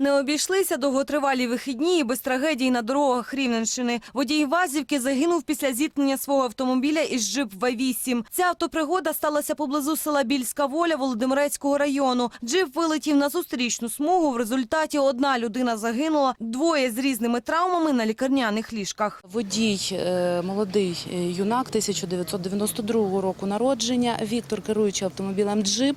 Не обійшлися довготривалі вихідні і без трагедій на дорогах Рівненщини. Водій Вазівки загинув після зіткнення свого автомобіля із джип В8. Ця автопригода сталася поблизу села Більська Воля Володимирецького району. Джип вилетів на зустрічну смугу. В результаті одна людина загинула, двоє з різними травмами на лікарняних ліжках. Водій, е, молодий е, юнак 1992 року народження, Віктор, керуючи автомобілем «Джип»,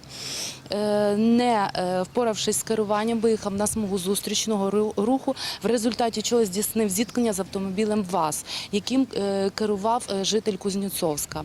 е, не впоравшись з керуванням, виїхав на смугу зустрічного руху, в результаті чого здійснив зіткнення з автомобілем ВАЗ, яким е, керував е, житель Кузнєцовська.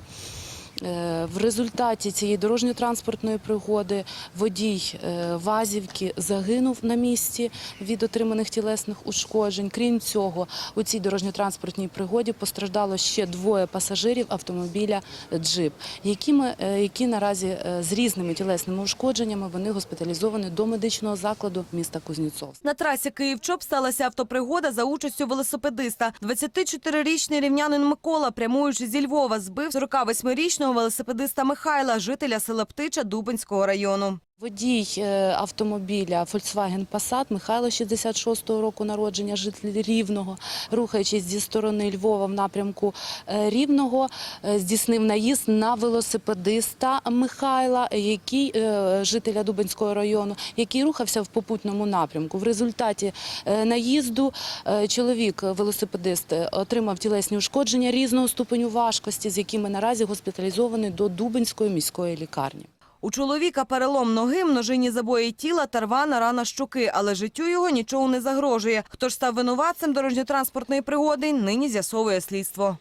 Е, В результаті цієї дорожньо-транспортної пригоди водій е, Вазівки загинув на місці від отриманих тілесних ушкоджень. Крім цього, у цій дорожньо-транспортній пригоді постраждало ще двоє пасажирів автомобіля Джип, які, ми, е, які наразі з різними тілесними ушкодженнями вони госпіталізовані до медичного закладу міста Кузнєцовськ. На трасі Київ-Чоп сталася автопригода за участю велосипедиста. 24-річний рівнянин Микола, прямуючи зі Львова, збив 48-річного велосипедиста Михайла, жителя села Птича Дубинського району. Водій е, автомобіля Volkswagen Passat Михайло 66-го року народження, житель Рівного, рухаючись зі сторони Львова в напрямку е, Рівного, е, здійснив наїзд на велосипедиста Михайла, який жителя Дубинського району, який рухався в попутному напрямку. В результаті наїзду чоловік, велосипедист, отримав тілесні ушкодження різного ступеню важкості, з якими наразі госпіталізований до Дубинської міської лікарні. У чоловіка перелом ноги, множинні забої тіла та рвана рана щуки, але життю його нічого не загрожує. Хто ж став винуватцем дорожньо-транспортної пригоди, нині з'ясовує слідство.